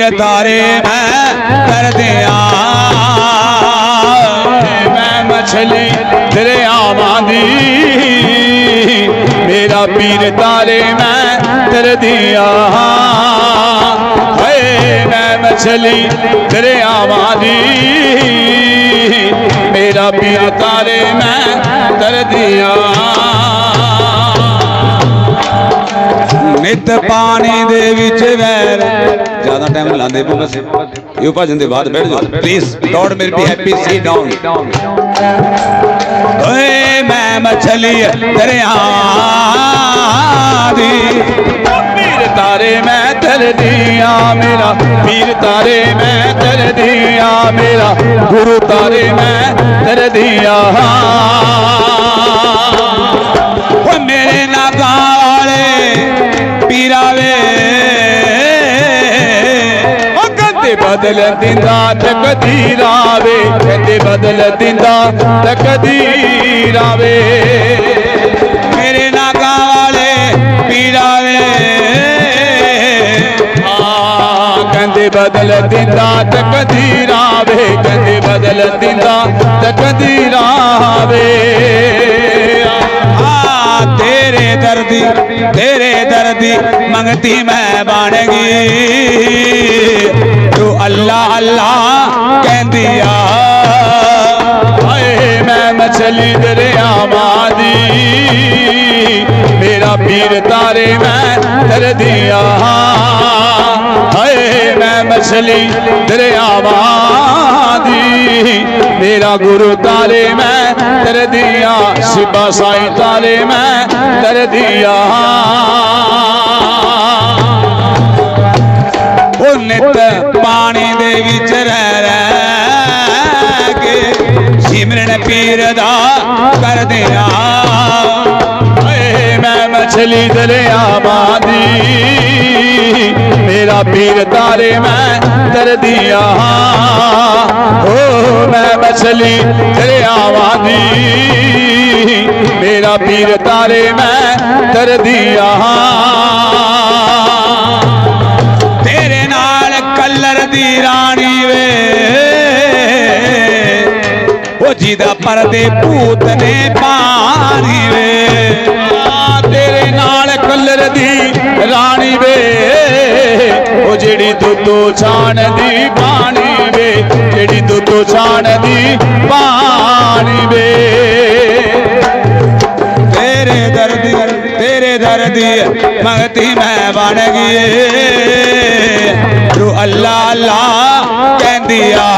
ਪੀਰ ਤਾਰੇ ਮੈਂ ਕਰਦਿਆਂ ਮੈਂ ਮਛਲੀ ਦਰਿਆਵਾਂ ਦੀ। ਮੇਰਾ ਪੀਰ ਤਾਰੇ ਮੈਂ ਤਰਦੀਆਂ ਹਏ, ਮੈਂ ਮਛਲੀ ਦਰਿਆਵਾਂ ਦੀ। ਮੇਰਾ ਪੀਰ ਤਾਰੇ ਮੈਂ ਤਰਦੀਆਂ ਨਿਤ ਪਾਣੀ ਦੇ ਵਿੱਚ ਵੈਰ। ਜ਼ਿਆਦਾ ਟਾਈਮ ਲਾਉਂਦੇ ਬਸ ਇਹ ਭਜਨ ਦੇ ਬਾਅਦ ਬੈਠ ਜਾਓ। Please don't make be happy sit down ਓਏ, ਮੈਂ ਮਛਲੀ ਦਰਿਆ ਦੀ। ਤਾਰੇ ਮੈਂ ਤਰਦੀਆਂ ਮੇਰਾ। ਪੀਰ ਤਾਰੇ ਮੈਂ ਤਰਦੀਆਂ ਮੇਰਾ। ਗੁਰੂ ਤਾਰੇ ਮੈਂ ਤਰਦੀਆਂ ਓ ਮੇਰੇ ਨਾਗਾਂ ਪੀਰਾ ਬਦਲ ਦਿੰਦਾ ਤਕਦੀਰਾਂ ਵੇ ਕਹਿੰਦੇ ਬਦਲ ਦਿੰਦਾ ਤਕਦੀਰਾਂ ਵੇ ਮੇਰੇ ਨਾਗਾਂ ਵਾਲੇ ਪੀਰਾ ਵੇ। ਹਾਂ, ਕਹਿੰਦੇ ਬਦਲ ਦਿੰਦਾ ਤਕਦੀਰਾਂ ਰਾਵੇ। ਕਹਿੰਦੇ ਬਦਲ ਦਿੰਦਾ ਤਕਦੀਰਾਂ ਵੇ ਦਰਦੀ ਤੇਰੇ ਦਰਦੀ ਮੰਗਤੀ ਮੈਂ ਬਣ ਗਈ ਤੂੰ ਅੱਲਾ ਅੱਲਾ ਕਹਿੰਦੀ ਆ, ਹਾਏ ਮੈਂ ਮਛਲੀ ਦਰਿਆਵਾਂ ਦੀ। ਮੇਰਾ ਪੀਰ ਤਾਰੇ ਮੈਂ ਤਰਦੀਆਂ ਹਾਏ, ਮੈਂ ਮਛਲੀ ਦਰਿਆਵਾਂ ਦੀ। ਮੇਰਾ ਗੁਰੂ ਤਾਰੇ, ਮੈਂ ਤਰਦੀਆਂ ਸਿਬਾ ਸਾਈ ਤਾਰੇ, ਮੈਂ ਤਰਦੀਆਂ ਉਹ ਨਿਤ ਪਾਣੀ ਦੇ ਵਿੱਚ ਰਹਿ ਰਹਿ ਕੇ ਸਿਮਰਨ ਪੀਰ ਦਾ ਕਰਦੇ ਆ। ਏ ਮੈਂ ਮਛਲੀ ਦਰਿਆਵਾਂ ਦੀ। ਪੀਰ ਤਾਰੇ ਮੈਂ ਤਰਦੀਆਂ ਓ ਮੈਂ ਮਛਲੀ ਦਰਿਆਵਾਂ ਦੀ ਮੇਰਾ ਪੀਰ ਤਾਰੇ ਮੈਂ ਤਰਦੀਆਂ ਤੇਰੇ ਨਾਲ ਕਲਰ ਦੀ ਰਾਣੀ ਵੇ। ਉਹ ਜਿਹਦਾ ਪਰਦੇ ਭੂਤ ਨੇ ਪਾਣੀ ਵੇ। ਤੇਰੇ ਨਾਲ ਕਲਰ ਦੀ ਜਿਹੜੀ ਦੁੱਧੋ ਛਾਣ ਦੀ ਪਾਣੀ ਵੇ, ਜਿਹੜੀ ਦੁੱਤੋ ਛਾਣ ਦੀ ਪਾਣੀ ਵੇ। ਤੇਰੇ ਦਰਦੀ ਤੇਰੇ ਦਰਦੀ ਮਗਤੀ ਮੈਂ ਬਣ ਗਈ ਰੂ ਅੱਲਾ ਅੱਲਾ ਕਹਿੰਦੀ ਆ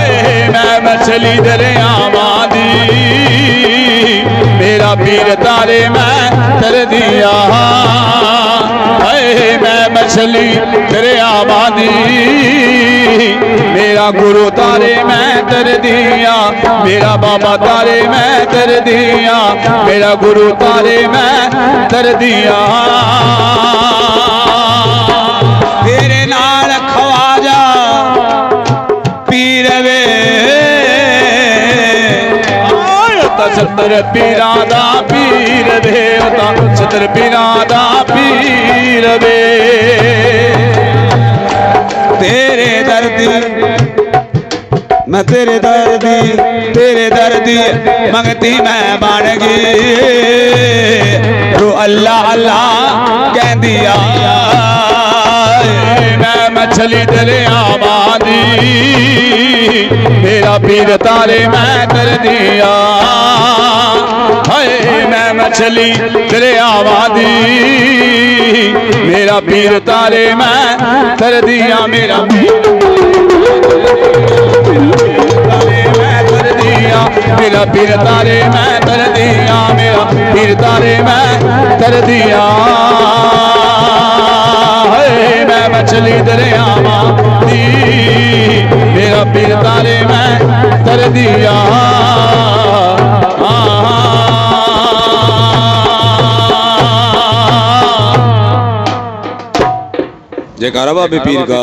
ਏ ਮੈਂ ਮਛਲੀ ਦਰਿਆਵਾਂ ਦੀ, ਮੇਰਾ ਪੀਰ ਤਾਰੇ ਮੈਂ ਤਰਦੀਆਂ ਏ ਮੈਂ ਮਛਲੀ ਦਰਿਆ ਦੀ। ਮੇਰਾ ਗੁਰੂ ਤਾਰੇ ਮੈਂ ਤਰਦੀਆਂ ਮੇਰਾ ਬਾਬਾ ਤਾਰੇ ਮੈਂ ਤਰਦੀਆਂ ਮੇਰਾ ਗੁਰੂ ਤਾਰੇ ਮੈਂ ਤਰਦੀਆਂ ਆਏ ਤਾਂ ਸਤਰ ਪੀਰਾਂ ਦਾ ਪੀਰ ਦੇਵਤਾ ਉਹ ਸਤਰ ਪੀਰਾਂ ਦਾ ਪੀਰ ਵੇ ਤੇਰੇ ਦਰਦੀ ਮੈਂ ਤੇਰੇ ਦਰਦੀ ਤੇਰੇ ਦਰਦੀ ਮੰਗਤੀ ਮੈਂ ਬਣ ਗਈ। ਰੂ ਅੱਲਾ ਅੱਲਾ ਕਹਿੰਦੀ ਆ ਏ ਮੈਂ ਮਛਲੀ ਦਰਿਆਵਾਂ ਦੀ ਮੇਰਾ ਪੀਰ ਤਾਰੇ ਮੈਂ ਤਰਦੀਆਂ ਹਾਏ ਮਛਲੀ ਦਰਿਆਵਾ ਦੀ ਮੇਰਾ ਪੀਰ ਤਾਰੇ ਮੈਂ ਤਰਦੀਆਂ ਮੇਰਾ ਤਾਰੇ ਮੈਂ ਤਰਦੀਆਂ ਮੇਰਾ ਪੀਰ ਤਾਰੇ ਮੈਂ ਤਰਦੀਆਂ ਮੇਰਾ ਪੀਰ ਤਾਰੇ ਮੈਂ ਤਰਦੀਆਂ ਹਏ ਮੈਂ ਮਛਲੀ ਦਰਿਆਵਾ ਦੀ ਮੇਰਾ ਪੀਰ ਤਾਰੇ ਮੈਂ ਤਰਦੀਆਂ ਜੈਕਾਰਾ ਬਾਬੇ ਪੀਰ ਕਾ